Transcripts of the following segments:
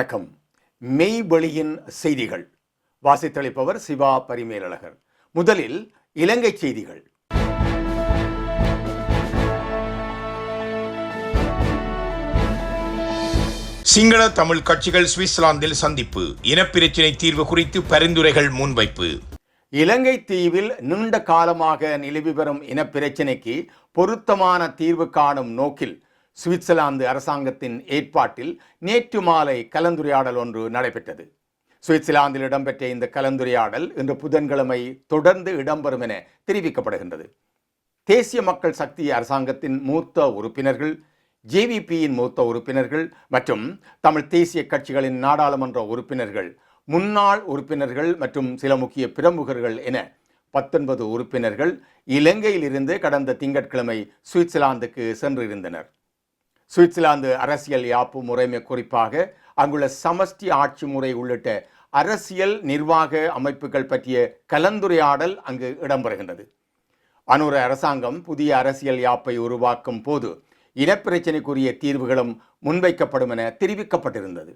வணக்கம். மெய்வெளியின் செய்திகள். வாசித்தளிப்பவர் சிவா பரிமேலழகர். முதலில் இலங்கை செய்திகள். சிங்கள தமிழ் கட்சிகள் சுவிட்சர்லாந்தில் சந்திப்பு. இனப்பிரச்சினை தீர்வு குறித்து பரிந்துரைகள் முன்வைப்பு. இலங்கை தீவில் நீண்ட காலமாக நிலவி வரும் இனப்பிரச்சினைக்கு பொருத்தமான தீர்வு காணும் நோக்கில் சுவிட்சர்லாந்து அரசாங்கத்தின் ஏற்பாட்டில் நேற்று மாலை கலந்துரையாடல் ஒன்று நடைபெற்றது. சுவிட்சர்லாந்தில் இடம்பெற்ற இந்த கலந்துரையாடல் இன்று புதன்கிழமை தொடர்ந்து இடம்பெறும் என தெரிவிக்கப்படுகின்றது. தேசிய மக்கள் சக்தி அரசாங்கத்தின் மூத்த உறுப்பினர்கள் ஜேவிபியின் மூத்த உறுப்பினர்கள் மற்றும் தமிழ் தேசிய கட்சிகளின் நாடாளுமன்ற உறுப்பினர்கள் முன்னாள் உறுப்பினர்கள் மற்றும் சில முக்கிய பிரமுகர்கள் என பத்தொன்பது உறுப்பினர்கள் இலங்கையிலிருந்து கடந்த திங்கட்கிழமை சுவிட்சர்லாந்துக்கு சென்றிருந்தனர். சுவிட்சர்லாந்து அரசியல் யாப்பு முறைமை குறிப்பாக அங்குள்ள சமஷ்டி ஆட்சி முறை உள்ளிட்ட அரசியல் நிர்வாக அமைப்புகள் பற்றிய கலந்துரையாடல் அங்கு இடம்பெறுகின்றது. அனுர அரசாங்கம் புதிய அரசியல் யாப்பை உருவாக்கும் போது இனப்பிரச்சினைக்குரிய தீர்வுகளும் முன்வைக்கப்படும் என தெரிவிக்கப்பட்டிருந்தது.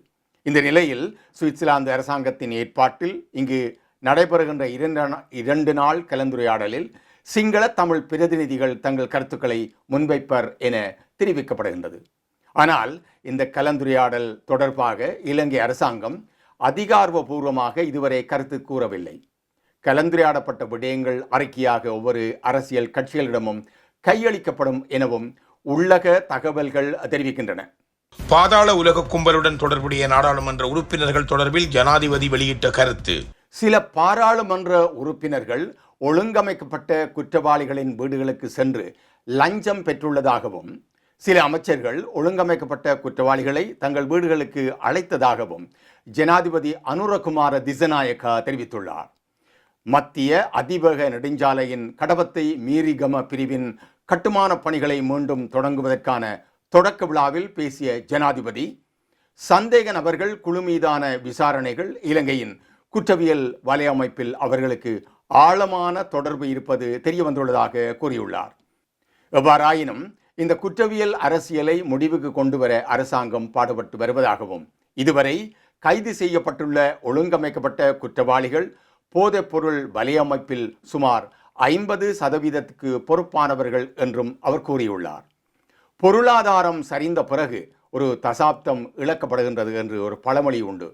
இந்த நிலையில் சுவிட்சர்லாந்து அரசாங்கத்தின் ஏற்பாட்டில் இங்கு நடைபெறுகின்ற இரண்டு இரண்டு நாள் கலந்துரையாடலில் சிங்கள தமிழ் பிரதிநிதிகள் தங்கள் கருத்துக்களை முன்வைப்பர் என தெரிவிக்கப்படுகின்றது. ஆனால் இந்த கலந்துரையாடல் தொடர்பாக இலங்கை அரசாங்கம் அதிகாரபூர்வமாக இதுவரை கருத்து கூறவில்லை. கலந்துரையாடப்பட்ட விடயங்கள் அறிக்கையாக ஒவ்வொரு அரசியல் கட்சிகளிடமும் கையளிக்கப்படும் எனவும் உள்ளக தகவல்கள் தெரிவிக்கின்றன. பாதாள உலக கும்பலுடன் தொடர்புடைய நாடாளுமன்ற உறுப்பினர்கள் தொடர்பில் ஜனாதிபதி வெளியிட்ட கருத்து. சில பாராளுமன்ற உறுப்பினர்கள் ஒழுங்கமைக்கப்பட்ட குற்றவாளிகளின் வீடுகளுக்கு சென்று லஞ்சம் பெற்றுள்ளதாகவும் சில அமைச்சர்கள் ஒழுங்கமைக்கப்பட்ட குற்றவாளிகளை தங்கள் வீடுகளுக்கு அழைத்ததாகவும் ஜனாதிபதி அனுரகுமார திசநாயக்கா தெரிவித்துள்ளார். மத்திய அதிவேக நெடுஞ்சாலையின் கடவத்தை மீரிகம பிரிவின் கட்டுமான பணிகளை மீண்டும் தொடங்குவதற்கான தொடக்க விழாவில் பேசிய ஜனாதிபதி சந்தேக நபர்கள் குழு மீதான விசாரணைகள் இலங்கையின் குற்றவியல் வலையமைப்பில் அவர்களுக்கு ஆழமான தொடர்பு இருப்பது தெரியவந்துள்ளதாக கூறியுள்ளார். எவ்வாறாயினும் இந்த குற்றவியல் அரசியலை முடிவுக்கு கொண்டு வர அரசாங்கம் பாடுபட்டு வருவதாகவும் இதுவரை கைது செய்யப்பட்டுள்ள ஒழுங்கமைக்கப்பட்ட குற்றவாளிகள் போதைப்பொருள் வலையமைப்பில் சுமார் ஐம்பது சதவீதத்துக்கு பொறுப்பானவர்கள் என்றும் அவர் கூறியுள்ளார். பொருளாதாரம் சரிந்த பிறகு ஒரு தசாப்தம் இழக்கப்படுகின்றது என்று ஒரு பழமொழி உண்டு.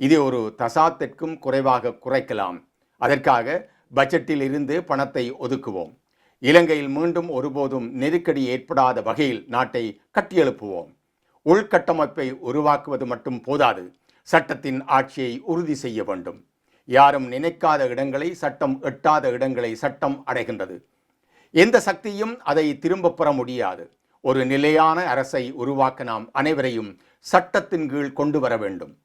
இது ஒரு தசாப்திற்கும் குறைவாக குறைக்கலாம். அதற்காக பட்ஜெட்டில் இருந்து பணத்தை ஒதுக்குவோம். இலங்கையில் மீண்டும் ஒருபோதும் நெருக்கடி ஏற்படாத வகையில் நாட்டை கட்டியெழுப்புவோம். உள்கட்டமைப்பை உருவாக்குவது மட்டும் போதாது. சட்டத்தின் ஆட்சியை உறுதி செய்ய வேண்டும். யாரும் நினைக்காத இடங்களை சட்டம் எட்டாத இடங்களை சட்டம் அடைகின்றது. எந்த சக்தியும் அதை திரும்பப் பெற முடியாது. ஒரு நிலையான அரசை உருவாக்க நாம் அனைவரையும் சட்டத்தின் கீழ் கொண்டு வர வேண்டும்.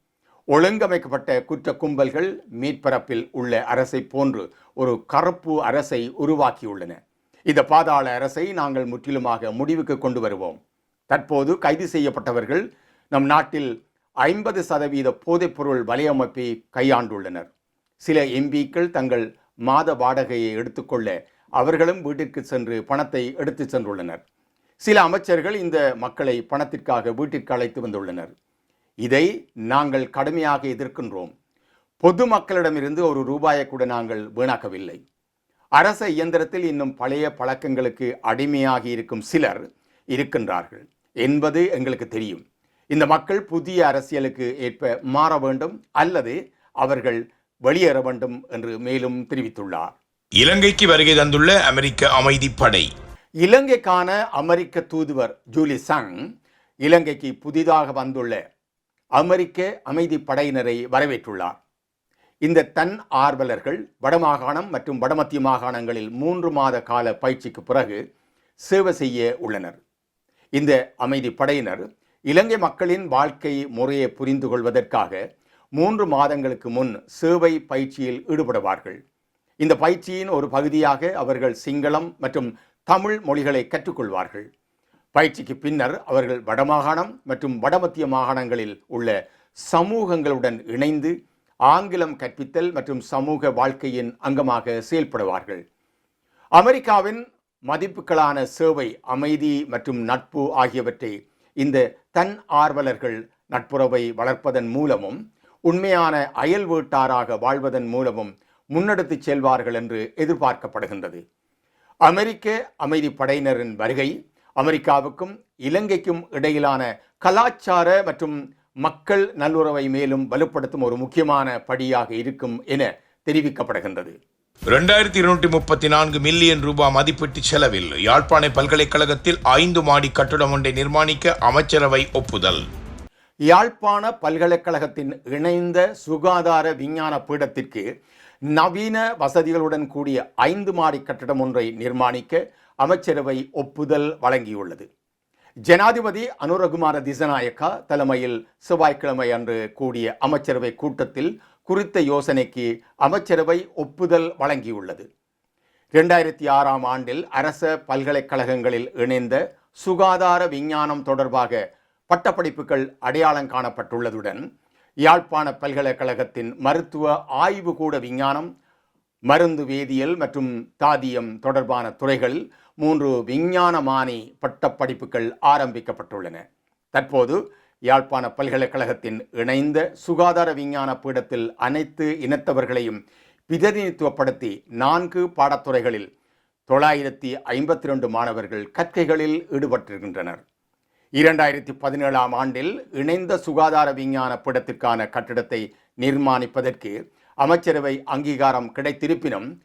ஒழுங்கமைக்கப்பட்ட குற்ற கும்பல்கள் மீட்பரப்பில் உள்ள அரசை போன்று ஒரு கருப்பு அரசை உருவாக்கியுள்ளன. இந்த பாதாள அரசை நாங்கள் முற்றிலுமாக முடிவுக்கு கொண்டு வருவோம். தற்போது கைது செய்யப்பட்டவர்கள் நம் நாட்டில் ஐம்பது சதவீத போதைப்பொருள் வலையமைப்பை கையாண்டுள்ளனர். சில எம்பிக்கள் தங்கள் மாத வாடகையை எடுத்துக்கொள்ள அவர்களும் வீட்டிற்கு சென்று பணத்தை எடுத்துச் சென்றுள்ளனர். சில அமைச்சர்கள் இந்த மக்களை பணத்திற்காக வீட்டிற்கு அழைத்து வந்துள்ளனர். இதை நாங்கள் கடுமையாக எதிர்க்கின்றோம். பொதுமக்களிடமிருந்து ஒரு ரூபாயை கூட நாங்கள் வீணாக்கவில்லை. அரச இயந்திரத்தில் இன்னும் பழைய பழக்கங்களுக்கு அடிமையாகி இருக்கும் சிலர் இருக்கின்றார்கள். என்பது எங்களுக்கு தெரியும். இந்த மக்கள் புதிய அரசியலுக்கு ஏற்ப மாற வேண்டும் அல்லது அவர்கள் வெளியேற வேண்டும் என்று மேலும் தெரிவித்துள்ளார். இலங்கைக்கு வருகை தந்துள்ள அமெரிக்க அமைதிப்படை இலங்கைக்கான அமெரிக்க தூதுவர் ஜூலி சங் இலங்கைக்கு புதிதாக வந்துள்ள அமெரிக்க அமைதி படையினரை வரவேற்றுள்ளார். இந்த தன் ஆர்வலர்கள் வடமாகாணம் மற்றும் வடமத்திய மாகாணங்களில் மூன்று மாத கால பயிற்சிக்கு பிறகு சேவை செய்ய உள்ளனர். இந்த அமைதி படையினர் இலங்கை மக்களின் வாழ்க்கை முறையை புரிந்து கொள்வதற்காக மூன்று மாதங்களுக்கு முன் சேவை பயிற்சியில் ஈடுபடுவார்கள். இந்த பயிற்சியின் ஒரு பகுதியாக அவர்கள் சிங்களம் மற்றும் தமிழ் மொழிகளை கற்றுக்கொள்வார்கள். பயிற்சிக்கு பின்னர் அவர்கள் வடமாகாணம் மற்றும் வடமத்திய மாகாணங்களில் உள்ள சமூகங்களுடன் இணைந்து ஆங்கிலம் கற்பித்தல் மற்றும் சமூக வாழ்க்கையின் அங்கமாக செயல்படுவார்கள். அமெரிக்காவின் மதிப்புகளான சேவை அமைதி மற்றும் நட்பு ஆகியவற்றை இந்த தன் ஆர்வலர்கள் நட்புறவை வளர்ப்பதன் மூலமும் உண்மையான அயல் வீட்டாராக வாழ்வதன் மூலமும் முன்னெடுத்துச் செல்வார்கள் என்று எதிர்பார்க்கப்படுகின்றது. அமெரிக்க அமைதி படையினரின் வருகை அமெரிக்காவுக்கும் இலங்கைக்கும் இடையிலான கலாச்சார மற்றும் மக்கள் நல்லுறவை மேலும் வலுப்படுத்தும் ஒரு முக்கியமான படியாக இருக்கும் என தெரிவிக்கப்படுகின்றது. இரண்டாயிரத்தி இருநூற்றி முப்பத்தி நான்கு மில்லியன் ரூபாய் மதிப்பீட்டு செலவில் யாழ்ப்பாண பல்கலைக்கழகத்தில் ஐந்து மாடி கட்டடம் ஒன்றை நிர்மாணிக்க அமைச்சரவை ஒப்புதல். யாழ்ப்பாண பல்கலைக்கழகத்தின் இணைந்த சுகாதார விஞ்ஞான பீடத்திற்கு நவீன வசதிகளுடன் கூடிய ஐந்து மாடி கட்டடம் ஒன்றை நிர்மாணிக்க அமைச்சரவை ஒப்புதல் வழங்கியுள்ளது. ஜனாதிபதி அனுரகுமார திசநாயக்கா தலைமையில் செவ்வாய்க்கிழமை அன்று கூடிய அமைச்சரவை கூட்டத்தில் குறித்த யோசனைக்கு அமைச்சரவை ஒப்புதல் வழங்கியுள்ளது. இரண்டாயிரத்தி ஆறாம் ஆண்டில் அரச பல்கலைக்கழகங்களில் இணைந்த சுகாதார விஞ்ஞானம் தொடர்பாக பட்டப்படிப்புகள் அடையாளம் காணப்பட்டுள்ளதுடன் யாழ்ப்பாண பல்கலைக்கழகத்தின் மருத்துவ ஆய்வுகூட விஞ்ஞானம் மருந்து வேதியியல் மற்றும் தாதியம் தொடர்பான துறைகளில் மூன்று விஞ்ஞானமானி பட்டப்படிப்புகள் ஆரம்பிக்கப்பட்டுள்ளன. தற்போது யாழ்ப்பாண பல்கலைக்கழகத்தின் இணைந்த சுகாதார விஞ்ஞான பீடத்தில் அனைத்து இனத்தவர்களையும் பிரதிநிதித்துவப்படுத்தி நான்கு பாடத்துறைகளில் தொள்ளாயிரத்தி ஐம்பத்தி ரெண்டு மாணவர்கள் கற்கைகளில் ஈடுபட்டிருக்கின்றனர். இரண்டாயிரத்தி பதினேழாம் ஆண்டில் இணைந்த சுகாதார விஞ்ஞான பீடத்திற்கான கட்டிடத்தை நிர்மாணிப்பதற்கு அமைச்சரவை அங்கீகாரம் கிடைத்திருப்பினும்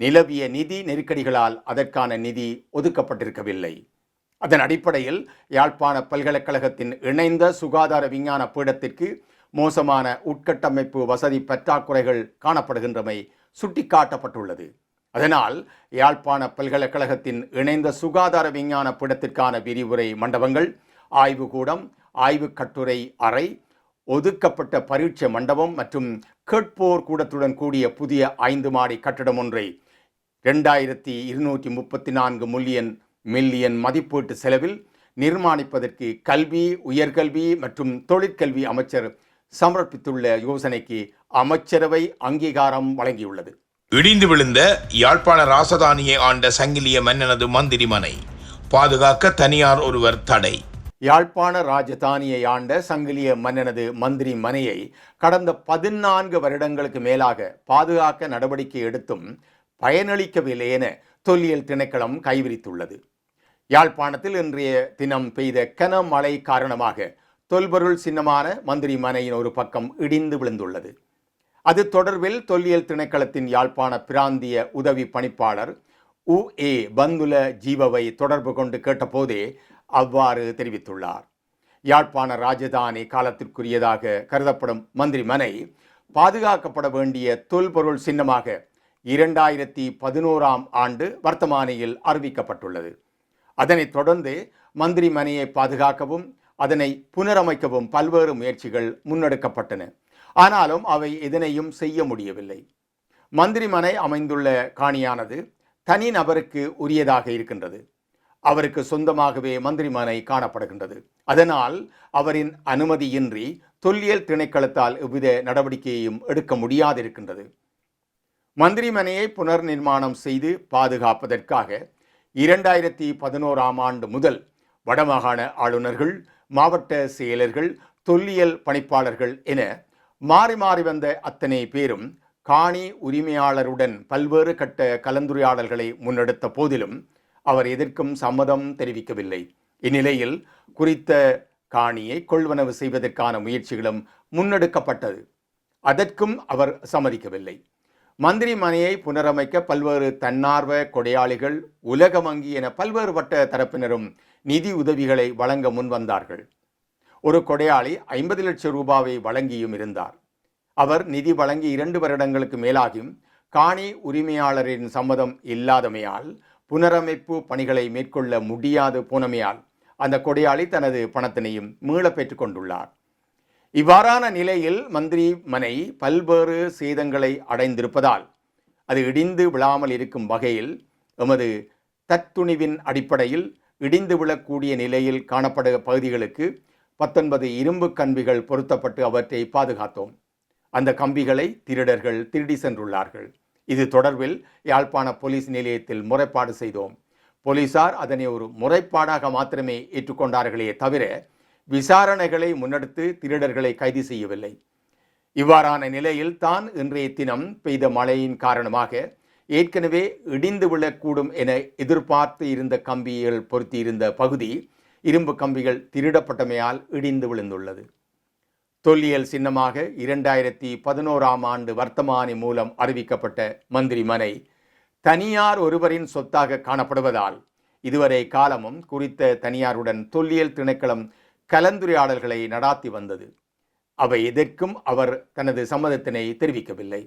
நிலவிய நிதி நெருக்கடிகளால் அதற்கான நிதி ஒதுக்கப்பட்டிருக்கவில்லை. அதன் அடிப்படையில் யாழ்ப்பாண பல்கலைக்கழகத்தின் இணைந்த சுகாதார விஞ்ஞான பீடத்திற்கு மோசமான உட்கட்டமைப்பு வசதி பற்றாக்குறைகள் காணப்படுகின்றமை சுட்டிக்காட்டப்பட்டுள்ளது. அதனால் யாழ்ப்பாண பல்கலைக்கழகத்தின் இணைந்த சுகாதார விஞ்ஞான பீடத்திற்கான விரிவுரை மண்டபங்கள் ஆய்வுக்கூடம் ஆய்வுக் கட்டுரை அறை ஒதுக்கப்பட்ட பரீட்சை மண்டபம் மற்றும் கேட்போர் கூடத்துடன் கூடிய புதிய ஐந்து மாடி கட்டடம் ஒன்றை ரெண்டாயிரத்தி இருநூற்றி முப்பத்தி நான்கு மில்லியன் மில்லியன் மதிப்பீட்டு செலவில் நிர்மாணிப்பதற்கு கல்வி உயர்கல்வி மற்றும் தொழிற்கல்வி அமைச்சர் சமர்ப்பித்துள்ள யோசனைக்கு அமைச்சரவை அங்கீகாரம் வழங்கியுள்ளது. இடிந்து விழுந்த யாழ்ப்பாண ராசதானியை ஆண்ட சங்கிலிய மன்னனது மந்திரி மனை பாதுகாக்க தனியார் ஒருவர் தடை. யாழ்ப்பாண ராஜதானியை ஆண்ட சங்கிலிய மன்னனது மந்திரி மனையை கடந்த பதினான்கு வருடங்களுக்கு மேலாக பாதுகாக்க நடவடிக்கை எடுத்தும் பயனளிக்கவில்லை என தொல்லியல் திணைக்களம் கைவிரித்துள்ளது. யாழ்ப்பாணத்தில் இன்றைய தினம் பெய்த கனமழை காரணமாக தொல்பொருள் சின்னமான மந்திரி மனையின் ஒரு பக்கம் இடிந்து விழுந்துள்ளது. அது தொடர்பில் தொல்லியல் திணைக்களத்தின் யாழ்ப்பாண பிராந்திய உதவி பணிப்பாளர் உ. ஏ. பந்துல ஜீவவை தொடர்பு கொண்டு கேட்டபோதே அவ்வாறு தெரிவித்துள்ளார். யாழ்ப்பாண ராஜதானி காலத்திற்குரியதாக கருதப்படும் மந்திரி மனை பாதுகாக்கப்பட வேண்டிய தொல்பொருள் சின்னமாக இரண்டாயிரத்தி பதினோராம் ஆண்டு வர்த்தமானியில் அறிவிக்கப்பட்டுள்ளது. அதனைத் தொடர்ந்து மந்திரி மனையை பாதுகாக்கவும் அதனை புனரமைக்கவும் பல்வேறு முயற்சிகள் முன்னெடுக்கப்பட்டன. ஆனாலும் அவை எதனையும் செய்ய முடியவில்லை. மந்திரிமனை அமைந்துள்ள காணியானது தனி நபருக்கு உரியதாக இருக்கின்றது. அவருக்கு சொந்தமாகவே மந்திரிமனை காணப்படுகின்றது. அதனால் அவரின் அனுமதியின்றி தொல்லியல் திணைக்களத்தால் எவ்வித நடவடிக்கையையும் எடுக்க முடியாதிருக்கின்றது. மந்திரிமனையை புனர் நிர்மாணம் செய்து பாதுகாப்பதற்காக இரண்டாயிரத்தி பதினோராம் ஆண்டு முதல் வடமாகாண ஆளுநர்கள் மாவட்ட செயலர்கள் தொல்லியல் பணிப்பாளர்கள் என மாறி மாறி வந்த அத்தனை பேரும் காணி உரிமையாளருடன் பல்வேறு கட்ட கலந்துரையாடல்களை முன்னெடுத்த போதிலும் அவர் எதற்கும் சம்மதம் தெரிவிக்கவில்லை. இந்நிலையில் குறித்த காணியை கொள்வனவு செய்வதற்கான முயற்சிகளும் முன்னெடுக்கப்பட்டது. அதற்கும் அவர் சம்மதிக்கவில்லை. மந்திரி மனையை புனரமைக்க பல்வேறு தன்னார்வ கொடையாளிகள் உலக வங்கி என பல்வேறுபட்ட தரப்பினரும் நிதி உதவிகளை வழங்க முன்வந்தார்கள் ஒரு கொடையாளி ஐம்பது லட்சம் ரூபாவை வழங்கியும் இருந்தார். அவர் நிதி வழங்கி இரண்டு வருடங்களுக்கு மேலாகியும் காணி உரிமையாளரின் சம்மதம் இல்லாதமையால் புனரமைப்பு பணிகளை மேற்கொள்ள முடியாது போனமையால் அந்த கொடையாளி தனது பணத்தினையும் மீள பெற்றுக் கொண்டுள்ளார். இவ்வாறான நிலையில் மந்திரி மனை பல்வேறு சேதங்களை அடைந்திருப்பதால் அது இடிந்து விழாமல் இருக்கும் வகையில் எமது தத்துணிவின் அடிப்படையில் இடிந்து விழக்கூடிய நிலையில் காணப்பட பகுதிகளுக்கு பத்தொன்பது இரும்பு கம்பிகள் பொருத்தப்பட்டு அவற்றை பாதுகாத்தோம். அந்த கம்பிகளை திருடர்கள் திருடி சென்றுள்ளார்கள். இது தொடர்பில் யாழ்ப்பாண போலீஸ் நிலையத்தில் முறைப்பாடு செய்தோம். போலீசார் அதனை ஒரு முறைப்பாடாக மாத்திரமே ஏற்றுக்கொண்டார்களே தவிர விசாரணைகளை முன்னெடுத்து திருடர்களை கைது செய்யவில்லை. இவ்வாறான நிலையில் தான் இன்றைய தினம் பெய்த மழையின் காரணமாக ஏற்கனவே இடிந்து விழக்கூடும் என எதிர்பார்த்து இருந்த கம்பிகள் பொருத்தியிருந்த பகுதி இரும்பு கம்பிகள் திருடப்பட்டமையால் இடிந்து விழுந்துள்ளது. தொல்லியல் சின்னமாக இரண்டாயிரத்தி பதினோராம் ஆண்டு வர்த்தமானி மூலம் அறிவிக்கப்பட்ட மந்திரி மனை தனியார் ஒருவரின் சொத்தாக காணப்படுவதால் இதுவரை காலமும் குறித்த தனியாருடன் தொல்லியல் திணைக்களம் கலந்துரையாடல்களை நடாத்தி வந்தது. அவை எதற்கும் அவர் தனது சம்மதத்தினை தெரிவிக்கவில்லை.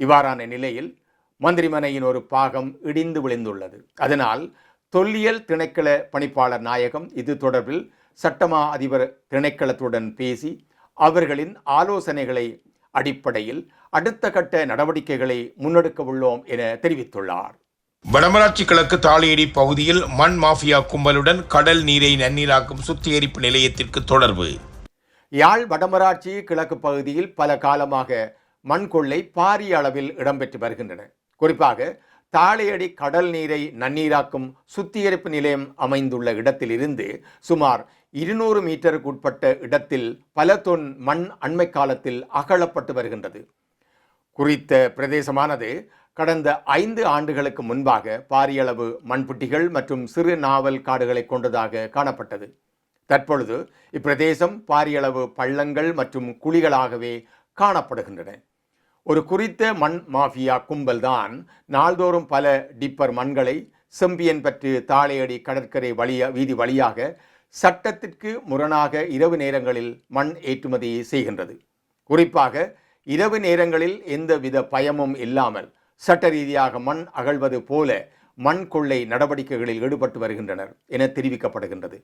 இவ்வாறான நிலையில் மந்திரிமனையின் ஒரு பாகம் இடிந்து விழுந்துள்ளது. அதனால் தொல்லியல் திணைக்கள பணிப்பாளர் நாயகம் இது தொடர்பில் சட்டமா அதிபர் திணைக்களத்துடன் பேசி அவர்களின் ஆலோசனைகளை அடிப்படையில் அடுத்த கட்ட நடவடிக்கைகளை முன்னெடுக்க உள்ளோம் என தெரிவித்துள்ளார். வடமராட்சி கிழக்கு தாளியடி பகுதியில் மண் மாஃபியா கும்பலுடன் கடல் நீரை நன்னீராக்கும் சுத்திகரிப்பு நிலையத்திற்கு தொடர்பு. யாழ் வடமராட்சி கிழக்கு பகுதியில் பல காலமாக மண் கொள்ளை பாரிய அளவில் இடம்பெற்று வருகின்றன. குறிப்பாக தாளையடி கடல் நீரை நன்னீராக்கும் சுத்திகரிப்பு நிலையம் அமைந்துள்ள இடத்திலிருந்து சுமார் இருநூறு மீட்டருக்கு உட்பட்ட இடத்தில் பல தொன் மண் அண்மை காலத்தில் அகழப்பட்டு வருகின்றது. குறித்த பிரதேசமானது கடந்த ஐந்து ஆண்டுகளுக்கு முன்பாக பாரியளவு மண்புட்டிகள் மற்றும் சிறு நாவல் காடுகளை கொண்டதாக காணப்பட்டது. தற்பொழுது இப்பிரதேசம் பாரியளவு பள்ளங்கள் மற்றும் குழிகளாகவே காணப்படுகின்றன. ஒரு குறித்த மண் மாஃபியா கும்பல்தான் நாள்தோறும் பல டிப்பர் மண்களை செம்பியன் பற்று தாளையடி கடற்கரை வழிய வீதி வழியாக சட்டத்திற்கு முரணாக இரவு நேரங்களில் மண் ஏற்றுமதி செய்கின்றது. குறிப்பாக இரவு நேரங்களில் எந்தவித பயமும் இல்லாமல் சட்ட ரீதியாக மண் அகழ்வது போல மண் கொள்ளை நடவடிக்கைகளில் ஈடுபட்டு வருகின்றனர் என தெரிவிக்கப்படுகின்றது.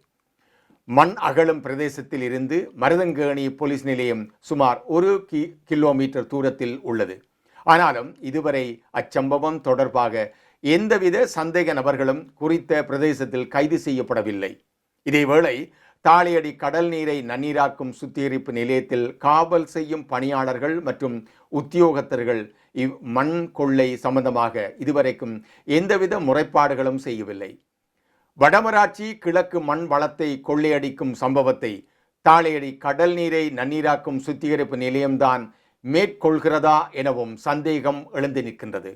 மண் அகழும் பிரதேசத்தில் இருந்து மருதங்கேணி போலீஸ் நிலையம் சுமார் ஒரு கி கிலோமீட்டர் தூரத்தில் உள்ளது. ஆனாலும் இதுவரை அச்சம்பவம் தொடர்பாக எந்தவித சந்தேக நபர்களும் குறித்த பிரதேசத்தில் கைது செய்யப்படவில்லை. இதேவேளை தாளியடி கடல் நீரை நன்னீராக்கும் சுத்திகரிப்பு நிலையத்தில் காவல் செய்யும் பணியாளர்கள் மற்றும் உத்தியோகத்தர்கள் இவ் மண் கொள்ளை சம்பந்தமாக இதுவரைக்கும் எந்தவித முறைப்பாடுகளும் செய்யவில்லை. வடமராட்சி கிழக்கு மண் வளத்தை கொள்ளையடிக்கும் சம்பவத்தை தாளையடி கடல் நீரை நன்னீராக்கும் சுத்திகரிப்பு நிலையம்தான் மேற்கொள்கிறதா எனவும் சந்தேகம் எழுந்து நிற்கின்றது.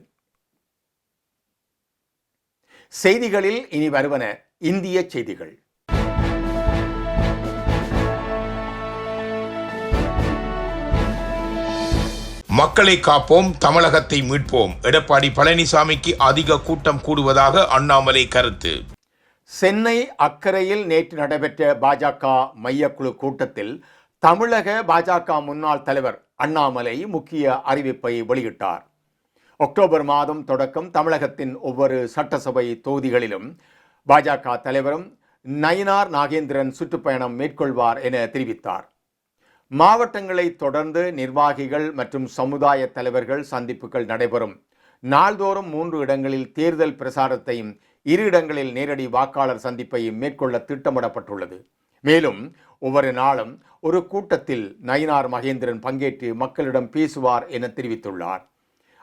செய்திகளில் இனி வருவன இந்திய செய்திகள். மக்களை காப்போம் தமிழகத்தை மீட்போம். எடப்பாடி பழனிசாமிக்கு அதிக கூட்டம் கூடுவதாக அண்ணாமலை கருத்து. சென்னை அக்கரையில் நேற்று நடைபெற்ற பாஜக மையக்குழு கூட்டத்தில் தமிழக பாஜக முன்னாள் தலைவர் அண்ணாமலை முக்கிய அறிவிப்பை வெளியிட்டார். அக்டோபர் மாதம் தொடக்கம் தமிழகத்தின் ஒவ்வொரு சட்டசபை தொகுதிகளிலும் பாஜக தலைவரும் நயினார் நாகேந்திரன் சுற்றுப்பயணம் மேற்கொள்வார் என தெரிவித்தார். மாவட்டங்களை தொடர்ந்து நிர்வாகிகள் மற்றும் சமுதாய தலைவர்கள் சந்திப்புகள் நடைபெறும். நாள்தோறும் மூன்று இடங்களில் தேர்தல் பிரசாரத்தையும் இரு இடங்களில் நேரடி வாக்காளர் சந்திப்பையும் மேற்கொள்ள திட்டமிடப்பட்டுள்ளது. மேலும் ஒவ்வொரு நாளும் ஒரு கூட்டத்தில் நயினார் மகேந்திரன் பங்கேற்று மக்களிடம் பேசுவார் என தெரிவித்துள்ளார்.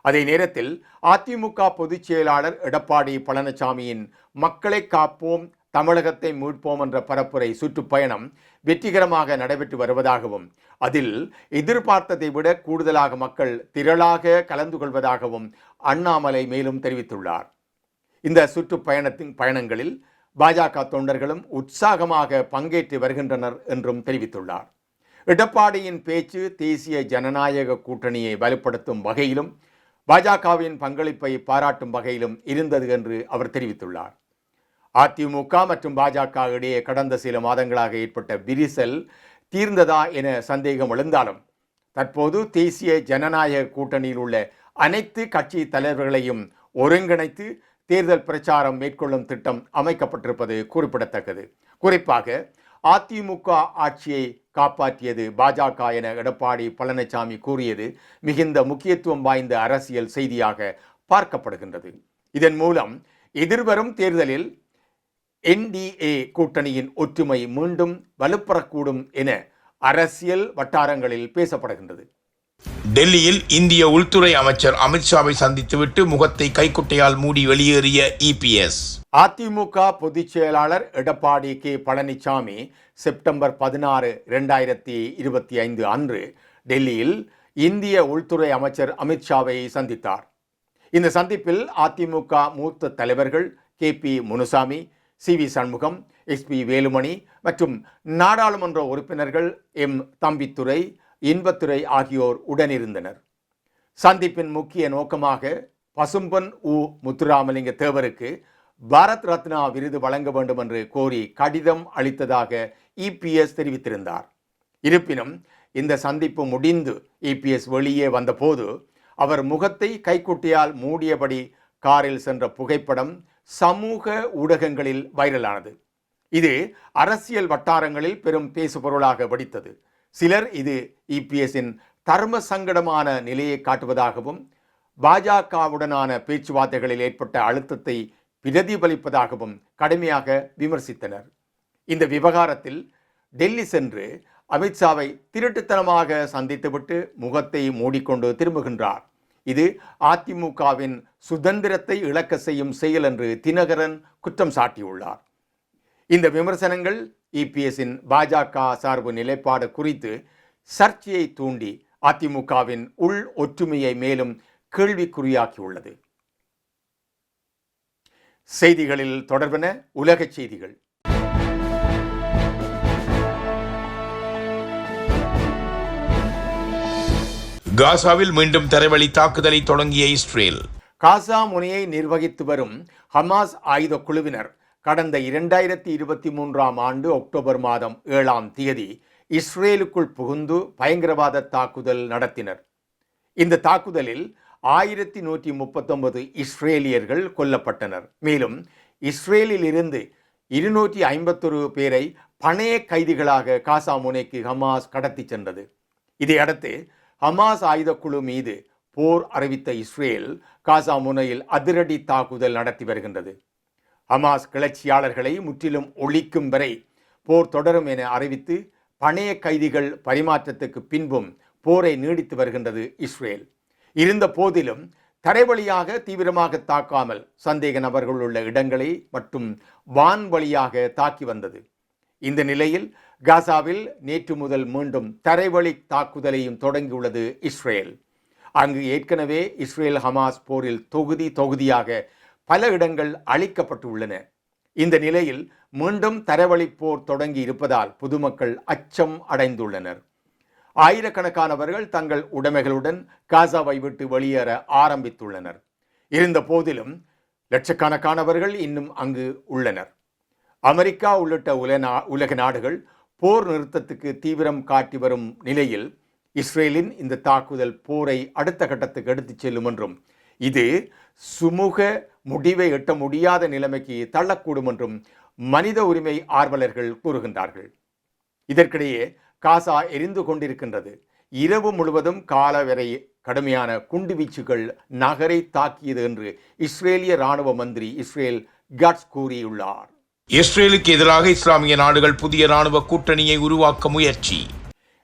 அதே நேரத்தில் அதிமுக பொதுச் செயலாளர் எடப்பாடி பழனிசாமியின் மக்களை காப்போம் தமிழகத்தை மீட்போம் என்ற பரப்புரை சுற்றுப்பயணம் வெற்றிகரமாக நடைபெற்று வருவதாகவும் அதில் எதிர்பார்த்ததை விட கூடுதலாக மக்கள் திரளாக கலந்து கொள்வதாகவும் அண்ணாமலை மேலும் தெரிவித்துள்ளார். இந்த சுற்றுப்பயணத்தின் பயணங்களில் பாஜக தொண்டர்களும் உற்சாகமாக பங்கேற்று வருகின்றனர் என்றும் தெரிவித்துள்ளார். எடப்பாடியின் பேச்சு தேசிய ஜனநாயக கூட்டணியை வலுப்படுத்தும் வகையிலும் பாஜகவின் பங்களிப்பை பாராட்டும் வகையிலும் இருந்தது என்று அவர் தெரிவித்துள்ளார். அதிமுக மற்றும் பாஜக இடையே கடந்த சில மாதங்களாக ஏற்பட்ட விரிசல் தீர்ந்ததா என சந்தேகம் எழுந்தாலும் தற்போது தேசிய ஜனநாயக கூட்டணியில் உள்ள அனைத்து கட்சி தலைவர்களையும் ஒருங்கிணைத்து தேர்தல் பிரச்சாரம் மேற்கொள்ளும் திட்டம் அமைக்கப்பட்டிருப்பது குறிப்பிடத்தக்கது. குறிப்பாக அதிமுக ஆட்சியை காப்பாற்றியது பாஜக என எடப்பாடி பழனிசாமி கூறியது மிகுந்த முக்கியத்துவம் வாய்ந்த அரசியல் செய்தியாக பார்க்கப்படுகின்றது. இதன் மூலம் எதிர்வரும் தேர்தலில் என்டிஏ கூட்டணியின் ஒற்றுமை மீண்டும் வலுப்பெறக்கூடும் என அரசியல் வட்டாரங்களில் பேசப்படுகின்றது. டெல்லியில் இந்திய உள்துறை அமைச்சர் அமித்ஷாவை சந்தித்துவிட்டு முகத்தை கைக்குட்டையால் மூடி வெளியேறிய இபிஎஸ் அதிமுக பொதுச் செயலாளர் எடப்பாடி கே. பழனிசாமி செப்டம்பர் பதினாறு இரண்டாயிரத்தி இருபத்தி ஐந்து அன்று டெல்லியில் இந்திய உள்துறை அமைச்சர் அமித்ஷாவை சந்தித்தார். இந்த சந்திப்பில் அதிமுக மூத்த தலைவர்கள் K. P. Munusamy C V Shanmugam S P Velumani மற்றும் நாடாளுமன்ற உறுப்பினர்கள் எம் தம்பித்துறை இன்பத்துறை ஆகியோர் உடனிருந்தனர். சந்திப்பின் முக்கிய நோக்கமாக பசும்பன் உ முத்துராமலிங்க தேவருக்கு பாரத் ரத்னா விருது வழங்க வேண்டும் என்று கோரி கடிதம் அளித்ததாக இபிஎஸ் தெரிவித்திருந்தார். இருப்பினும் இந்த சந்திப்பு முடிந்து இபிஎஸ் வெளியே வந்தபோது அவர் முகத்தை கைக்குட்டியால் மூடியபடி காரில் சென்ற புகைப்படம் சமூக ஊடகங்களில் வைரலானது. இது அரசியல் வட்டாரங்களில் பெரும் பேசுபொருளாக வெடித்தது. சிலர் இது இபிஎஸின் தர்ம சங்கடமான நிலையை காட்டுவதாகவும் பாஜகவுடனான பேச்சுவார்த்தைகளில் ஏற்பட்ட அழுத்தத்தை பிரதிபலிப்பதாகவும் கடுமையாக விமர்சித்தனர். இந்த விவகாரத்தில் டெல்லி சென்று அமித்ஷாவை திருட்டுத்தனமாக சந்தித்துவிட்டு முகத்தை மூடிக்கொண்டு திரும்புகின்றார். இது அதிமுகவின் சுதந்திரத்தை இழக்க செய்யும் செயல் என்று தினகரன் குற்றம் சாட்டியுள்ளார். இந்த விமர்சனங்கள் இபிஎஸின் பாஜக சார்பு நிலைப்பாடு குறித்து சர்ச்சையை தூண்டி அதிமுகவின் உள் ஒற்றுமையை மேலும் கேள்விக்குறியாக்கியுள்ளது. செய்திகளில் தொடர்பென உலகச் செய்திகள். காசாவில் மீண்டும் தரைவழி தாக்குதலை தொடங்கிய இஸ்ரேல். காசா முனையை நிர்வகித்து வரும் ஹமாஸ் ஆயுத குழுவினர் கடந்த இரண்டாயிரத்தி இருபத்தி மூன்றாம் ஆண்டு அக்டோபர் மாதம் ஏழாம் தேதி இஸ்ரேலுக்குள் புகுந்து பயங்கரவாத தாக்குதல் நடத்தினர். இந்த தாக்குதலில் ஆயிரத்தி நூற்றி முப்பத்தொன்பது இஸ்ரேலியர்கள் கொல்லப்பட்டனர். மேலும் இஸ்ரேலில் இருந்து இருநூற்றி ஐம்பத்தொரு பேரை பணைய கைதிகளாக காசா முனைக்கு ஹமாஸ் கடத்தி சென்றது. இதையடுத்து ஹமாஸ் ஆயுதக்குழு மீது போர் அறிவித்த இஸ்ரேல் காசா முனையில் அதிரடி தாக்குதல் நடத்தி வருகின்றது. ஹமாஸ் கிளர்ச்சியாளர்களை முற்றிலும் ஒழிக்கும் வரை போர் தொடரும் என அறிவித்து பணைய கைதிகள் பரிமாற்றத்துக்கு பின்பும் போரை நீடித்து வருகின்றது இஸ்ரேல். இருந்த போதிலும் தரைவழியாக தீவிரமாக தாக்காமல் சந்தேக நபர்கள் உள்ள இடங்களை மட்டும் வான் வழியாக தாக்கி வந்தது. இந்த நிலையில் காசாவில் நேற்று முதல் மீண்டும் தரைவழி தாக்குதலையும் தொடங்கியுள்ளது இஸ்ரேல். அங்கு ஏற்கனவே இஸ்ரேல் ஹமாஸ் போரில் தொகுதி தொகுதியாக பல இடங்கள் அழிக்கப்பட்டுள்ளன. இந்த நிலையில் மீண்டும் தரவழி போர் தொடங்கி இருப்பதால் பொதுமக்கள் அச்சம் அடைந்துள்ளனர். ஆயிரக்கணக்கானவர்கள் தங்கள் உடைமைகளுடன் காசாவை விட்டு வெளியேற ஆரம்பித்துள்ளனர். இருந்த போதிலும் லட்சக்கணக்கானவர்கள் இன்னும் அங்கு உள்ளனர். அமெரிக்கா உள்ளிட்ட நா- உலக நாடுகள் போர் நிறுத்தத்துக்கு தீவிரம் காட்டி வரும் நிலையில் இஸ்ரேலின் இந்த தாக்குதல் போரை அடுத்த கட்டத்துக்கு எடுத்துச் செல்லும் என்றும் இது சுமூக முடிவை எட்ட முடியாத நிலைமைக்கு தள்ளக்கூடும் என்றும் மனித உரிமை ஆர்வலர்கள் கூறுகின்றார்கள். இதற்கிடையே காசா எரிந்து கொண்டிருக்கின்றது. இரவு முழுவதும் காலவரை கடுமையான கடுமையான குண்டுவீச்சுகள் நகரை தாக்கியது என்று இஸ்ரேலிய இராணுவ மந்திரி இஸ்ரேல் கட்ஸ் கூறியுள்ளார். இஸ்ரேலுக்கு எதிராக இஸ்லாமிய நாடுகள் புதிய ராணுவ கூட்டணியை உருவாக்க முயற்சி.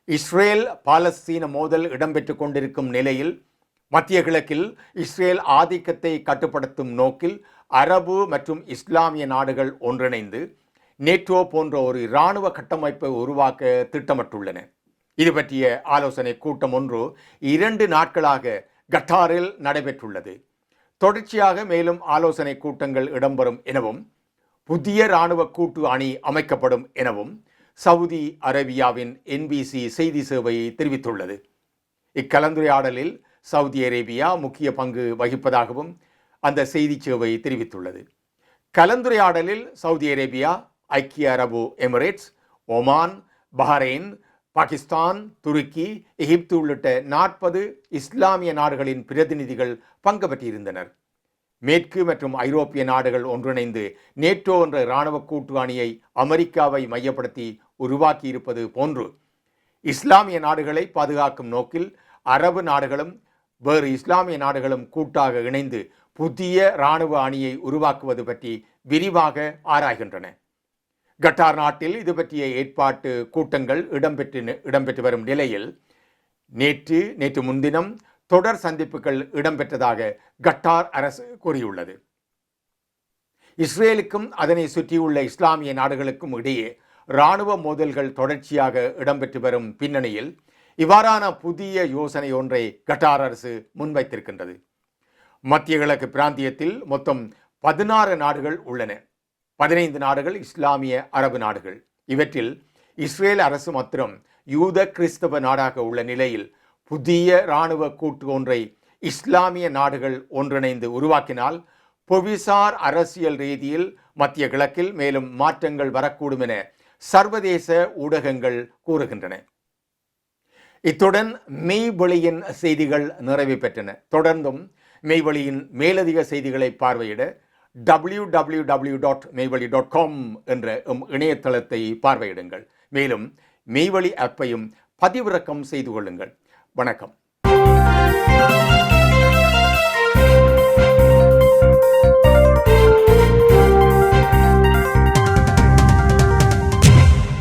இஸ்ரேல் பாலஸ்தீன மோதல் இடம்பெற்றுக் கொண்டிருக்கும் நிலையில் மத்திய கிழக்கில் இஸ்ரேல் ஆதிக்கத்தை கட்டுப்படுத்தும் நோக்கில் அரபு மற்றும் இஸ்லாமிய நாடுகள் ஒன்றிணைந்து நேட்டோ போன்ற ஒரு இராணுவ கட்டமைப்பை உருவாக்க திட்டமிட்டுள்ளன. இது பற்றிய ஆலோசனை கூட்டம் ஒன்று இரண்டு நாட்களாக கட்டாரில் நடைபெற்றுள்ளது. தொடர்ச்சியாக மேலும் ஆலோசனை கூட்டங்கள் இடம்பெறும் எனவும் புதிய இராணுவ கூட்டு அணி அமைக்கப்படும் எனவும் சவுதி அரேபியாவின் என்பிசி செய்தி சேவை தெரிவித்துள்ளது. இக்கலந்துரையாடலில் சவுதி அரேபியா முக்கிய பங்கு வகிப்பதாகவும் அந்த செய்தி சேவை தெரிவித்துள்ளது. கலந்துரையாடலில் சவுதி அரேபியா ஐக்கிய அரபு எமிரேட்ஸ் ஒமான் பஹ்ரைன் பாகிஸ்தான் துருக்கி எகிப்து உள்ளிட்ட நாற்பது இஸ்லாமிய நாடுகளின் பிரதிநிதிகள் பங்கு பெற்றிருந்தனர். மேற்கு மற்றும் ஐரோப்பிய நாடுகள் ஒன்றிணைந்து நேட்டோ என்ற இராணுவ கூட்டு அணியை அமெரிக்காவை மையப்படுத்தி உருவாக்கியிருப்பது போன்று இஸ்லாமிய நாடுகளை பாதுகாக்கும் நோக்கில் அரபு நாடுகளும் வேறு இஸ்லாமிய நாடுகளும் கூட்டாக இணைந்து புதிய இராணுவ அணியை உருவாக்குவது பற்றி விரிவாக ஆராய்கின்றன. கட்டார் நாட்டில் இது பற்றிய ஏற்பாட்டு கூட்டங்கள் இடம்பெற்று இடம்பெற்று வரும் நிலையில் நேற்று நேற்று முன்தினம் தொடர் சந்திப்புகள் இடம்பெற்றதாக கட்டார் அரசு கூறியுள்ளது. இஸ்ரேலுக்கும் அதனை சுற்றியுள்ள இஸ்லாமிய நாடுகளுக்கும் இடையே இராணுவ மோதல்கள் தொடர்ச்சியாக இடம்பெற்று வரும் பின்னணியில் இவ்வாறான புதிய யோசனை ஒன்றை கட்டார் அரசு முன்வைத்திருக்கின்றது. மத்திய கிழக்கு பிராந்தியத்தில் மொத்தம் பதினாறு நாடுகள் உள்ளன. பதினைந்து நாடுகள் இஸ்லாமிய அரபு நாடுகள். இவற்றில் இஸ்ரேல் அரசு மாத்திரம் யூத கிறிஸ்தவ நாடாக உள்ள நிலையில் புதிய இராணுவ கூட்டு ஒன்றை இஸ்லாமிய நாடுகள் ஒன்றிணைந்து உருவாக்கினால் புவிசார் அரசியல் ரீதியில் மத்திய கிழக்கில் மேலும் மாற்றங்கள் வரக்கூடும் என சர்வதேச ஊடகங்கள் கூறுகின்றன. இத்துடன் மெய்வெளியின் செய்திகள் நிறைவு பெற்றன. தொடர்ந்தும் மெய்வெளியின் மேலதிக செய்திகளை பார்வையிட W W W dot Meivazhi dot com என்ற எம் இணையதளத்தை பார்வையிடுங்கள். மேலும் மெய்வழி ஆப்பையும் பதிவிறக்கம் செய்து கொள்ளுங்கள். வணக்கம்.